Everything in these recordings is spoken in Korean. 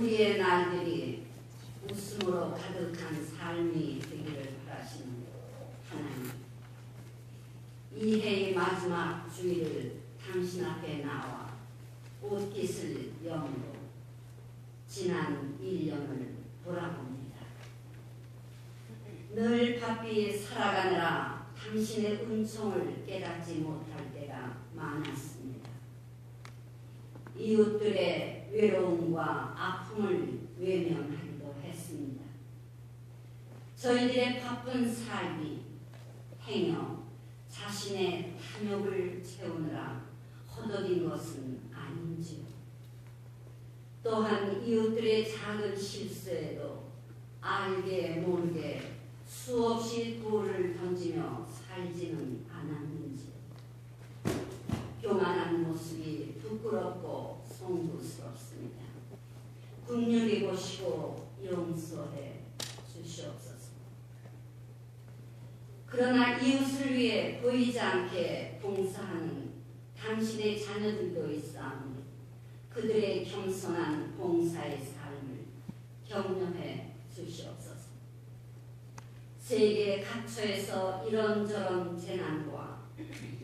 우리의 날들이 웃음으로 가득한 삶이 되기를 바라시는 하나님. 이 해의 마지막 주일을 당신 앞에 나와 옷깃을 영으로 지난 1년을 돌아봅니다. 늘 바삐 살아가느라 당신의 은총을 깨닫지 못할 때가 많았습니다. 이웃들의 외로움과 아픔을 외면하기도 했습니다. 저희들의 바쁜 삶이 행여 자신의 탐욕을 채우느라 허덕인 것은 아닌지요. 또한 이웃들의 작은 실수에도 알게 모르게 수없이 돌을 던지며 살지는 않았는지 교만한 모습이 부끄럽고 송구스럽습니다. 국률이 보시고 용서해 주시옵소서. 그러나 이웃을 위해 보이지 않게 봉사하는 당신의 자녀들도 있사오니 그들의 겸손한 봉사의 삶을 격려해 주시옵소서. 세계 각처에서 이런저런 재난과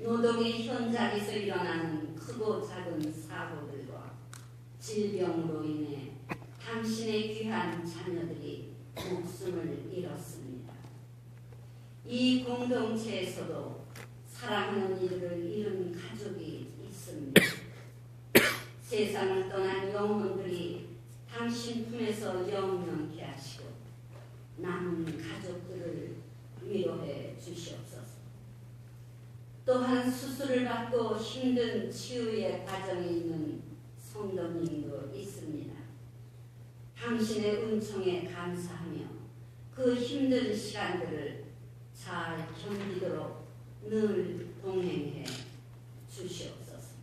노동의 현장에서 일어나는 크고 작은 사고들과 질병으로 인해 당신의 귀한 자녀들이 목숨을 잃었습니다. 이 공동체에서도 사랑하는 이들을 잃은 가족이 있습니다. 세상을 떠난 영혼들이 당신 품에서 영원케 하시고 남은 가족들을 위로해 주시옵소서. 또한 수술을 받고 힘든 치유의 과정에 있는 성도님도 있습니다. 당신의 은총에 감사하며 그 힘든 시간들을 잘 견디도록 늘 동행해 주시옵소서.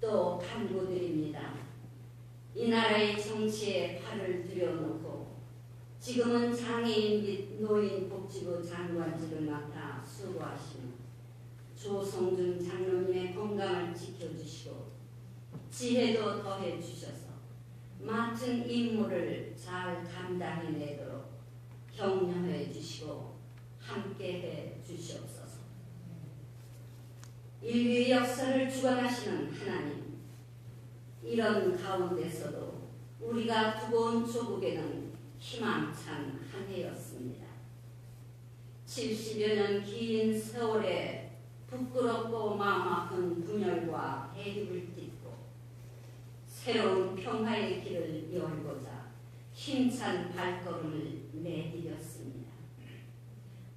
또 간구드립니다. 이 나라의 정치에 팔을 들여놓고 지금은 장애인 및 노인 복지부 장관직을 맡아 수고하시는 조성준 장로님의 건강을 지켜주시고 지혜도 더해 주셔서 맡은 임무를 잘 감당해내도록 격려해 주시고 함께해 주시옵소서. 인류의 역사를 주관하시는 하나님, 이런 가운데서도 우리가 두고 온 조국에는 희망찬 한 해였습니다. 70여 년 긴 세월에 부끄럽고 아픈 분열과 대립을 딛고 새로운 평화의 길을 열고자 힘찬 발걸음을 내디뎠습니다.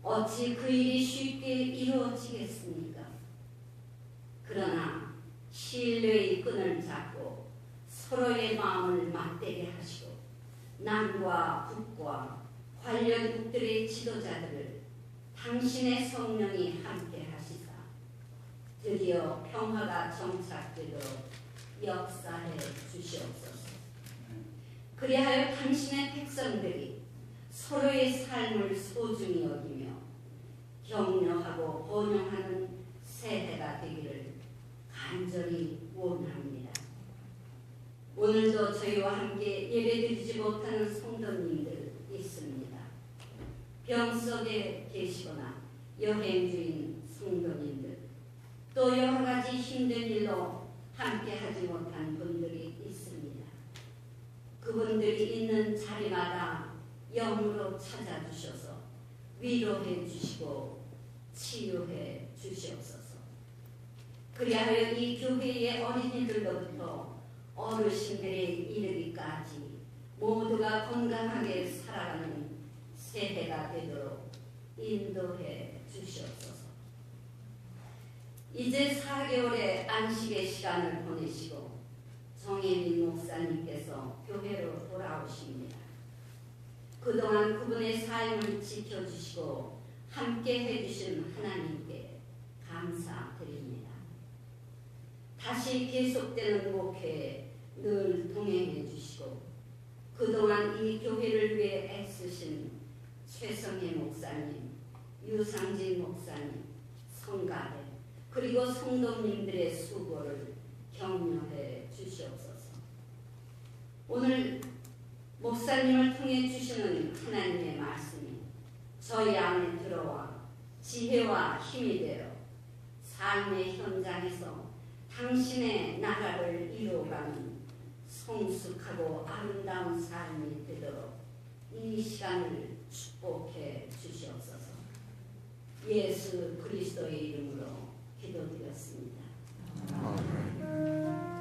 어찌 그 일이 쉽게 이루어지겠습니까? 그러나 신뢰의 끈을 잡고 서로의 마음을 맞대게 하시고 남과 북과 관련 국들의 지도자들을 당신의 성령이 함께 하시사 드디어 평화가 정착되도록 역사해 주시옵소서. 그리하여 당신의 백성들이 서로의 삶을 소중히 여기며 격려하고 번영하는 새해가 되기를 간절히. 오늘도 저희와 함께 예배드리지 못하는 성도님들 있습니다. 병 속에 계시거나 여행 중인 성도님들 또 여러 가지 힘든 일로 함께 하지 못한 분들이 있습니다. 그분들이 있는 자리마다 영으로 찾아주셔서 위로해 주시고 치유해 주시옵소서. 그리하여 이 교회의 어린이들로부터 어르신들에 이르기까지 모두가 건강하게 살아가는 새해가 되도록 인도해 주시옵소서. 이제 4개월의 안식의 시간을 보내시고 정혜민 목사님께서 교회로 돌아오십니다. 그동안 그분의 삶을 지켜주시고 함께 해주신 하나님께 감사드립니다. 다시 계속되는 목회에 늘 동행해 주시고 그동안 이 교회를 위해 애쓰신 최성희 목사님, 유상진 목사님, 성가대 그리고 성도님들의 수고를 격려해 주시옵소서. 오늘 하나님의 말씀이 저희 안에 들어와 지혜와 힘이 되어 삶의 현장에서 당신의 나라를 이루어가는 성숙하고 아름다운 삶이 되도록 이 시간을 축복해 주시옵소서. 예수 그리스도의 이름으로 기도드렸습니다. 아멘.